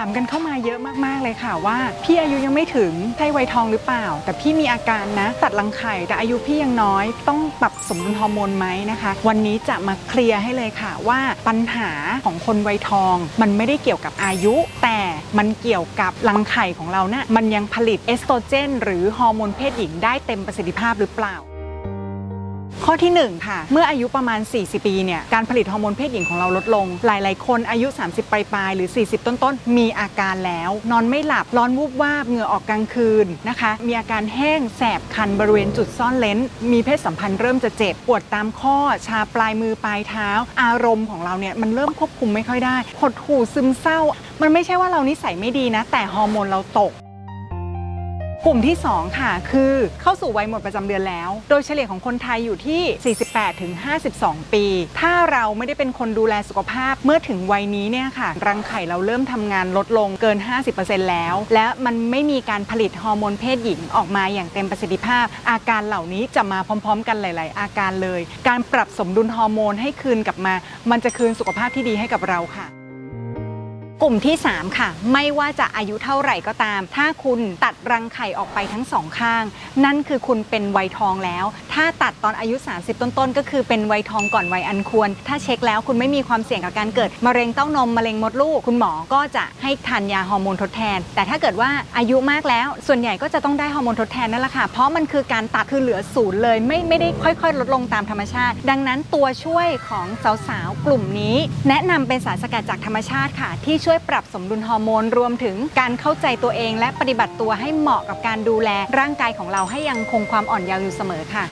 ามกันเข้ามาเยอะมากๆเลยค่ะว่า พี่อายุยังไม่ถึงใช่วัยทองหรือเปล่า แต่พี่มีอาการนะ ตัดรังไข่แต่อายุพี่ยังน้อย ต้องปรับสมดุลฮอร์โมนไหมนะคะ วันนี้จะมาเคลียร์ให้เลยค่ะว่าปัญหาของคนวัยทอง มันไม่ได้เกี่ยวกับอายุ แต่มันเกี่ยวกับรังไข่ของเรานะ่ะมันยังผลิตเอสโตรเจน หรือฮอร์โมนเพศหญิงได้เต็มประสิทธิภาพหรือเปล่า ข้อที่ 1 ค่ะ เมื่ออายุประมาณ 40 ปีเนี่ยการผลิตฮอร์โมนเพศหญิงของเราลดลง หลาย ๆ คนอายุ 30 ปลายๆหรือ 40 ต้น ๆ มีอาการแล้ว นอนไม่หลับร้อนวูบวาบเหงื่อออกกลางคืนนะคะ มีอาการแห้งแสบคันบริเวณจุดซ่อนเลนมีเพศสัมพันธ์เริ่มจะเจ็บ ปวดตามข้อ ชาปลายมือปลายเท้า อารมณ์ของเราเนี่ยมันเริ่มควบคุมไม่ค่อยได้หดหู่ซึมเศร้า มันไม่ใช่ว่าเรานิสัยไม่ดีนะ แต่ฮอร์โมนเราตก กลุ่มที่ 2 ค่ะ คือเข้าสู่วัยหมดประจำเดือนแล้ว โดยเฉลี่ยของคนไทยอยู่ที่ 48ถึง52 ปี ถ้าเราไม่ได้เป็นคนดูแลสุขภาพเมื่อถึงวัยนี้เนี่ยค่ะ รังไข่เราเริ่มทำงานลดลงเกิน 50%แล้ว และมันไม่มีการผลิตฮอร์โมนเพศหญิงออกมาอย่างเต็มประสิทธิภาพ อาการเหล่านี้จะมาพร้อม ๆ กันหลาย ๆ อาการเลย การปรับสมดุลฮอร์โมนให้คืนกลับมา มันจะคืนสุขภาพที่ดีให้กับเราค่ะ กลุ่มที่ 3 ค่ะ ไม่ว่าจะอายุเท่าไหร่ก็ตาม ถ้าคุณตัดรังไข่ออกไปทั้งสองข้าง นั่นคือคุณเป็นวัยทองแล้ว ถ้าตัดตอนอายุ 30 ต้นๆ ก็คือเป็นวัยทองก่อนวัยอันควร ถ้าเช็คแล้วคุณไม่มีความเสี่ยงกับการเกิดมะเร็งเต้านมมะเร็งมดลูก คุณหมอก็จะให้ทานยาฮอร์โมนทดแทน แต่ถ้าเกิดว่าอายุมากแล้ว ส่วนใหญ่ก็จะต้องได้ฮอร์โมนทดแทนนั่นแหละค่ะ เพราะมันคือการตัดคือเหลือศูนย์เลย ไม่ไม่ได้ค่อย ๆ ลดลงตามธรรมชาติ ดังนั้นตัวช่วยของสาวๆกลุ่มนี้ แนะนำเป็นสารสกัดจากธรรมชาติค่ะที่ช่วยปรับสมดุลฮอร์โมนรวมถึงการเข้าใจตัวเอง และปฏิบัติตัวให้เหมาะกับการดูแลร่างกายของเราให้ยังคงความอ่อนเยาว์อยู่เสมอค่ะ